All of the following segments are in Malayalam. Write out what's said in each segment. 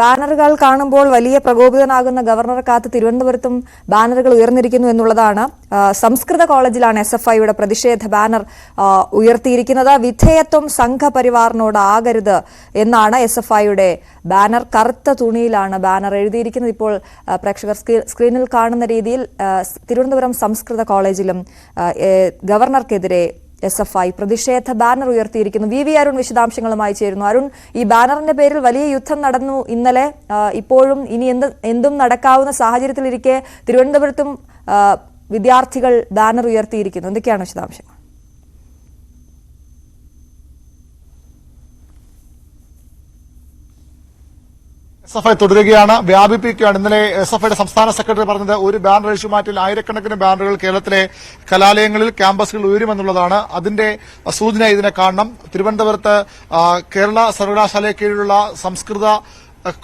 ബാനറുകൾ കാണുമ്പോൾ വലിയ പ്രകോപിതനാകുന്ന ഗവർണർ കാത്ത് തിരുവനന്തപുരത്തും ബാനറുകൾ ഉയർന്നിരിക്കുന്നു എന്നുള്ളതാണ് സംസ്കൃത കോളേജിലാണ് എസ് എഫ് ഐയുടെ പ്രതിഷേധ ബാനർ ഉയർത്തിയിരിക്കുന്നത്. വിധേയത്വം സംഘപരിവാറിനോട് ആകരുത് എന്നാണ് എസ് എഫ് ഐയുടെ ബാനർ. കറുത്ത തുണിയിലാണ് ബാനർ എഴുതിയിരിക്കുന്നത്. ഇപ്പോൾ പ്രേക്ഷകർ സ്ക്രീനിൽ കാണുന്ന രീതിയിൽ തിരുവനന്തപുരം സംസ്കൃത കോളേജിലും ഗവർണർക്കെതിരെ എസ് എഫ് ഐ പ്രതിഷേധ ബാനർ ഉയർത്തിയിരിക്കുന്നു. വി വി അരുൺ വിശദാംശങ്ങളുമായി ചേരുന്നു. അരുൺ ഈ ബാനറിന്റെ പേരിൽ വലിയ യുദ്ധം നടന്നു ഇന്നലെ. ഇപ്പോഴും ഇനി എന്ത് എന്തും നടക്കാവുന്ന സാഹചര്യത്തിലിരിക്കെ തിരുവനന്തപുരത്തും വിദ്യാർത്ഥികൾ ബാനർ ഉയർത്തിയിരിക്കുന്നു. എന്തൊക്കെയാണ് വിശദാംശങ്ങൾ? എസ് എഫ് ഐ തുടരുകയാണ്. വ്യാപിപ്പിക്കുകയാണ്. ഇന്നലെ എസ് എഫ് ഐയുടെ സംസ്ഥാന സെക്രട്ടറി പറഞ്ഞത് ഒരു ബാനർ അഴിച്ചുമാറ്റിൽ ആയിരക്കണക്കിന് ബാനറുകൾ കേരളത്തിലെ കലാലയങ്ങളിൽ ക്യാമ്പസുകൾ ഉയരുമെന്നുള്ളതാണ്. അതിന്റെ സൂചന ഇതിനെ കാണണം. തിരുവനന്തപുരത്ത് കേരള സർവകലാശാലയെ കീഴിലുള്ള സംസ്കൃത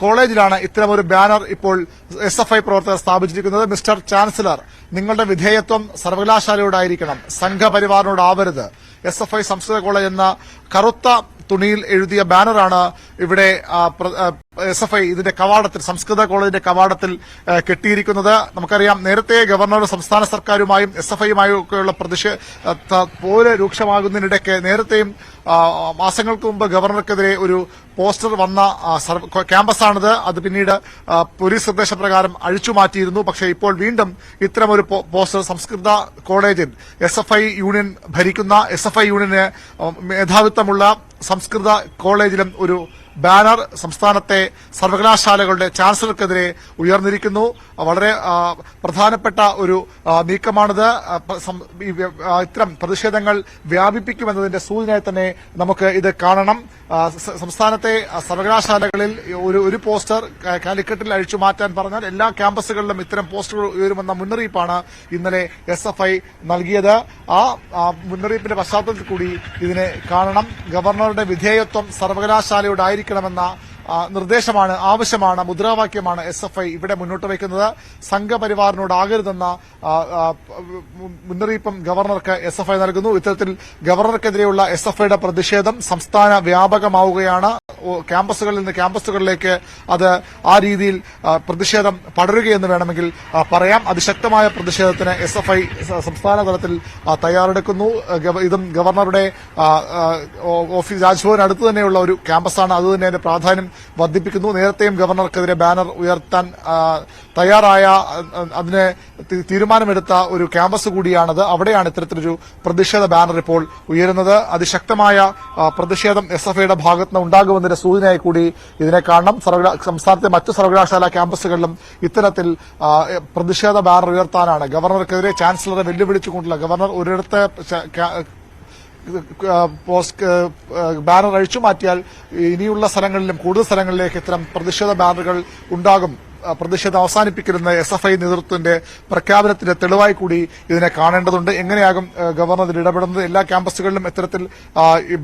കോളേജിലാണ് ഒരു ബാനർ ഇപ്പോൾ എസ് എഫ് ഐ പ്രവർത്തകർ സ്ഥാപിച്ചിരിക്കുന്നത്. മിസ്റ്റർ ചാൻസലർ നിങ്ങളുടെ വിധേയത്വം സർവകലാശാലയോടായിരിക്കണം. സംഘപരിവാറിനോടാവരുത് എസ് എഫ് ഐ സംസ്കൃത കോളേജ് എന്ന കറുത്ത തുണിയിൽ എഴുതിയ ബാനറാണ് ഇവിടെ എസ് എഫ് ഐ ഇതിന്റെ കവാടത്തിൽ സംസ്കൃത കോളേജിന്റെ കവാടത്തിൽ കെട്ടിയിരിക്കുന്നത്. നമുക്കറിയാം നേരത്തെ ഗവർണർ സംസ്ഥാന സർക്കാരുമായും എസ് എഫ് ഐയുമായും ഒക്കെയുള്ള പ്രതിഷേധ പോര് രൂക്ഷമാകുന്നതിനിടയ്ക്ക് നേരത്തെയും മാസങ്ങൾക്ക് മുമ്പ് ഗവർണർക്കെതിരെ ഒരു പോസ്റ്റർ വന്ന ക്യാമ്പസാണിത്. അത് പിന്നീട് പോലീസ് നിർദ്ദേശപ്രകാരം അഴിച്ചു മാറ്റിയിരുന്നു. പക്ഷേ ഇപ്പോൾ വീണ്ടും ഇത്തരമൊരു പോസ്റ്റർ സംസ്കൃത കോളേജിൽ എസ് യൂണിയൻ ഭരിക്കുന്ന എസ് യൂണിയന് മേധാവിത്വമുള്ള സംസ്കൃത കോളേജിലും ഒരു ബാനർ സംസ്ഥാനത്തെ സർവകലാശാലകളുടെ ചാൻസലർക്കെതിരെ ഉയർന്നിരിക്കുന്നു. വളരെ പ്രധാനപ്പെട്ട ഒരു നീക്കമാണിത്. ഇത്തരം പ്രതിഷേധങ്ങൾ വ്യാപിപ്പിക്കുമെന്നതിന്റെ സൂചനയെ തന്നെ നമുക്ക് ഇത് കാണണം. സംസ്ഥാനത്തെ സർവകലാശാലകളിൽ ഒരു ഒരു പോസ്റ്റർ കാലിക്കറ്റിൽ അഴിച്ചു മാറ്റാൻ പറഞ്ഞാൽ എല്ലാ ക്യാമ്പസുകളിലും ഇത്തരം പോസ്റ്ററുകൾ ഉയരുമെന്ന മുന്നറിയിപ്പാണ് ഇന്നലെ എസ് എഫ് ഐ നൽകിയത്. ആ മുന്നറിയിപ്പിന്റെ പശ്ചാത്തലത്തിൽ കൂടി ഇതിനെ കാണണം. ഗവർണറുടെ വിധേയത്വം സർവകലാശാലയോടായിരിക്കണമെന്ന ആ, നിർദ്ദേശമാണ് ആവശ്യമാണ് മുദ്രാവാക്യമാണ് എസ് എഫ് ഐ ഇവിടെ മുന്നോട്ട് വയ്ക്കുന്നത്. സംഘപരിവാറിനോടാകരുതെന്ന മുന്നറിയിപ്പും ഗവർണർക്ക് എസ് എഫ് ഐ നൽകുന്നു. ഇത്തരത്തിൽ ഗവർണർക്കെതിരെയുള്ള എസ് എഫ് ഐയുടെ പ്രതിഷേധം സംസ്ഥാന വ്യാപകമാവുകയാണ്. ക്യാമ്പസുകളിൽ നിന്ന് ക്യാമ്പസുകളിലേക്ക് അത് ആ രീതിയിൽ പ്രതിഷേധം പടരുകയെന്ന് വേണമെങ്കിൽ പറയാം. അതിശക്തമായ പ്രതിഷേധത്തിന് എസ് എഫ് ഐ സംസ്ഥാന തലത്തിൽ തയ്യാറെടുക്കുന്നു. ഇതും ഗവർണറുടെ ഓഫീസ് രാജ്ഭവൻ അടുത്ത് തന്നെയുള്ള ഒരു ക്യാമ്പസാണ്. അതുതന്നെ അതിന്റെ പ്രാധാന്യം വർദ്ധിപ്പിക്കുന്നു. നേരത്തെയും ഗവർണർക്കെതിരെ ബാനർ ഉയർത്താൻ തയ്യാറായ അതിന് തീരുമാനമെടുത്ത ഒരു ക്യാമ്പസ് കൂടിയാണത്. അവിടെയാണ് ഇത്തരത്തിലൊരു പ്രതിഷേധ ബാനർ ഇപ്പോൾ ഉയരുന്നത്. അതിശക്തമായ പ്രതിഷേധം എസ് എഫ് ഐയുടെ ഭാഗത്ത് നിന്ന് ഉണ്ടാകുമെന്നതിന്റെ സൂചനയായി കൂടി ഇതിനെ കാണണം. സംസ്ഥാനത്തെ മറ്റു സർവകലാശാല ക്യാമ്പസുകളിലും ഇത്തരത്തിൽ പ്രതിഷേധ ബാനർ ഉയർത്താനാണ്. ഗവർണർക്കെതിരെ ചാൻസലറെ വെല്ലുവിളിച്ചുകൊണ്ടുള്ള ഗവർണർ ഒരിടത്ത് പോസ്റ്റ് ബാനർ അഴിച്ചു മാറ്റിയാൽ ഇനിയുള്ള സ്ഥലങ്ങളിലും കൂടുതൽ സ്ഥലങ്ങളിലേക്ക് ഇത്തരം പ്രതിഷേധ ബാനറുകൾ ഉണ്ടാകും. പ്രതിഷേധം അവസാനിപ്പിക്കരുന്ന എസ് എഫ് ഐ നേതൃത്വത്തിന്റെ പ്രഖ്യാപനത്തിന്റെ തെളിവായി കൂടി ഇതിനെ കാണേണ്ടതുണ്ട്. എങ്ങനെയാകും ഗവർണർ ഇതിൽ ഇടപെടുന്നത്? എല്ലാ ക്യാമ്പസുകളിലും ഇത്തരത്തിൽ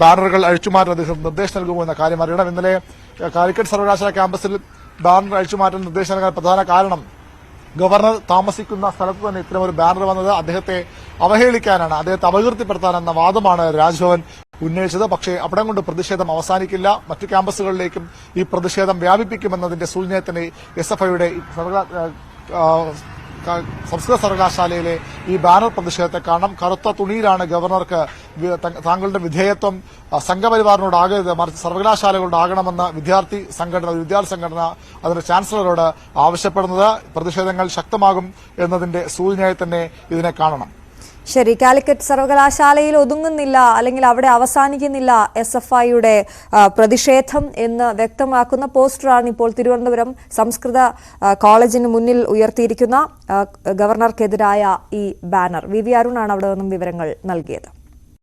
ബാനറുകൾ അഴിച്ചുമാറ്റാൻ അദ്ദേഹം നിർദ്ദേശം നൽകുമോ എന്ന കാര്യം അറിയണം. ഇന്നലെ കാലിക്കറ്റ് സർവകലാശാല ക്യാമ്പസിൽ ബാനർ അഴിച്ചുമാറ്റാൻ നിർദ്ദേശം നൽകാൻ പ്രധാന കാരണം ഗവർണർ താമസിക്കുന്ന സ്ഥലത്ത് തന്നെ ഇത്തരം ഒരു ബാനർ വന്നത് അദ്ദേഹത്തെ അവഹേളിക്കാനാണ്. അദ്ദേഹത്തെ അപകീർത്തിപ്പെടുത്താനെന്ന വാദമാണ് രാജ്ഭവൻ ഉന്നയിച്ചത്. പക്ഷേ അവിടെ കൊണ്ട് പ്രതിഷേധം അവസാനിക്കില്ല. മറ്റു ക്യാമ്പസുകളിലേക്കും ഈ പ്രതിഷേധം വ്യാപിപ്പിക്കുമെന്നതിന്റെ സൂചനയെ തന്നെ എസ് എഫ് ഐയുടെ സംസ്കൃത സർവകലാശാലയിലെ ഈ ബാനർ പ്രതിഷേധത്തെ കാണണം. കറുത്ത തുണിയിലാണ് ഗവർണർക്ക് താങ്കളുടെ വിധേയത്വം സംഘപരിവാറിനോടാകരുത് മറിച്ച് സർവകലാശാലകളോടാകണമെന്ന് വിദ്യാർത്ഥി സംഘടന വിദ്യാർത്ഥി സംഘടന അതിന്റെ ചാൻസലറോട് ആവശ്യപ്പെടുന്നത് പ്രതിഷേധങ്ങൾ ശക്തമാകും എന്നതിന്റെ സൂചനയായി തന്നെ ഇതിനെ കാണണം. ശരി കാലിക്കറ്റ് സർവകലാശാലയിൽ ഒതുങ്ങുന്നില്ല അല്ലെങ്കിൽ അവിടെ അവസാനിക്കുന്നില്ല എസ് എഫ് ഐയുടെ പ്രതിഷേധം എന്ന് വ്യക്തമാക്കുന്ന പോസ്റ്ററാണ് ഇപ്പോൾ തിരുവനന്തപുരം സംസ്കൃത കോളേജിന് മുന്നിൽ ഉയർത്തിയിരിക്കുന്ന ഗവർണർക്കെതിരായ ഈ ബാനർ. വി വി അരുണാണ് അവിടെ നിന്നും വിവരങ്ങൾ നൽകിയത്.